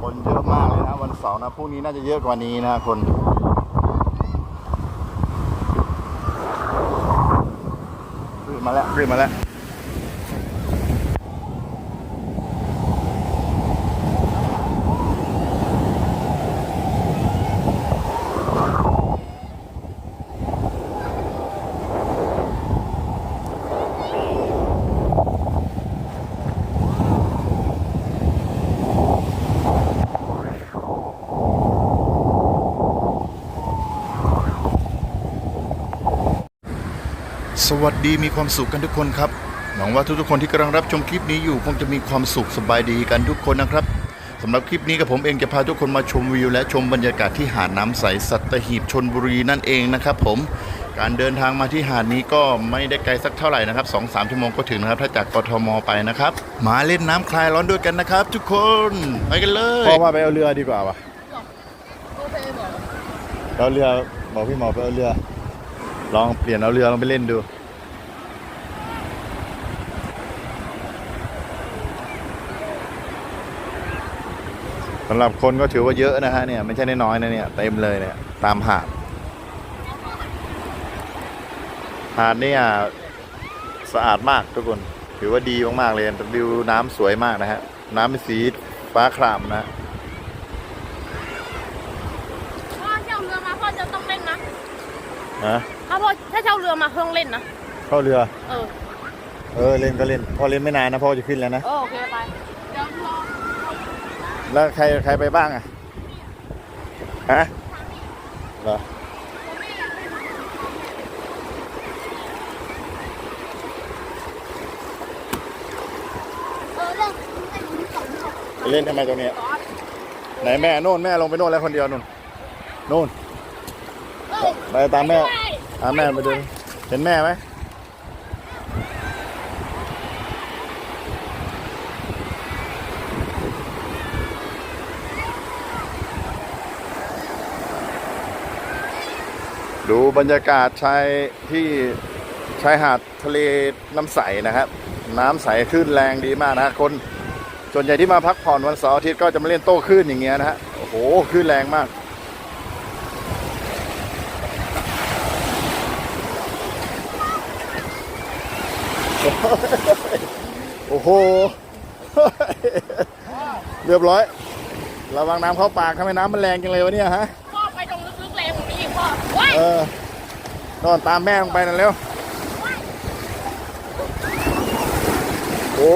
คนเยอะมากเลยนะ วันเสาร์นะพรุ่งนี้น่าจะเยอะกว่านี้นะคนขึ้นมาแล้วขึ้นมาแล้ว สวัสดีมีความสุขกันทุกคนครับ หวังว่าทุกๆคนที่กำลังรับชมคลิปนี้อยู่ คงจะมีความสุขสบายดีกันทุกคนนะครับสำหรับคลิปนี้กับผมเองจะพาทุกคนมาชมวิว และชมบรรยากาศที่หาดน้ำใสสัตหีบชนบุรีนั่นเองนะครับผมการเดินทางมาที่หาดนี้ก็ไม่ได้ไกลสักเท่าไหร่นะครับสองสามชั่วโมงก็ถึงนะครับ ถ้าจากกทมไปนะครับ มาเล่นน้ำคลายร้อนด้วยกันนะครับ ทุกคนไปกันเลยพ่อว่าไปเอาเรือดีกว่าว่ะโอเคเหรอเอาเรือบอกพี่หมอไปเอาเรือ ลองเปลี่ยนเอาเรือลองไปเล่นดู สำหรับคนก็ถือว่าเยอะนะฮะเนี่ยไม่ใช่น้อยๆนะเนี่ยเต็มเลยเนี่ยตามหาดหาดเนี่ยสะอาดมากทุกคน ถือว่าดีมากๆเลยวิวน้ำสวยมากนะฮะน้ำเป็นสีฟ้าครามนะพ่อเช่าเรือมาพ่อจะต้องเล่นนะนะถ้าพ่อถ้าเช่าเรือมาต้องเล่นนะเข้าเรือ เออ เออเล่นก็เล่น พอเล่นไม่นานนะพ่อจะขึ้นแล้วนะเออโอเคไปเดี๋ยวรอ แล้วใครใครไปบ้างอะฮะเหรอเล่นเล่นสองสองไปเล่นทำไมตรงเนี้ยไหนแม่โน่นแม่ลงไปโน่นแล้วคนเดียวนู่นโน่นไปตามแม่ตามแม่ไปดูเห็นแม่ไหม ดูบรรยากาศชายที่ชายหาดทะเลน้ำใสนะครับ น้ำใสคลื่นแรงดีมากนะคนส่วนใหญ่ที่มาพักผ่อนวันเสาร์อาทิตย์ก็จะมาเล่นโต้คลื่นอย่างเงี้ยนะฮะโอ้โหคลื่นแรงมาก โอ้โห เรียบร้อย ระวังน้ำเข้าปากทำไมน้ำมันแรงจังเลยวะเนี่ยฮะ เออนอนตามแม่ลงไปนั่นเร็ว โอ้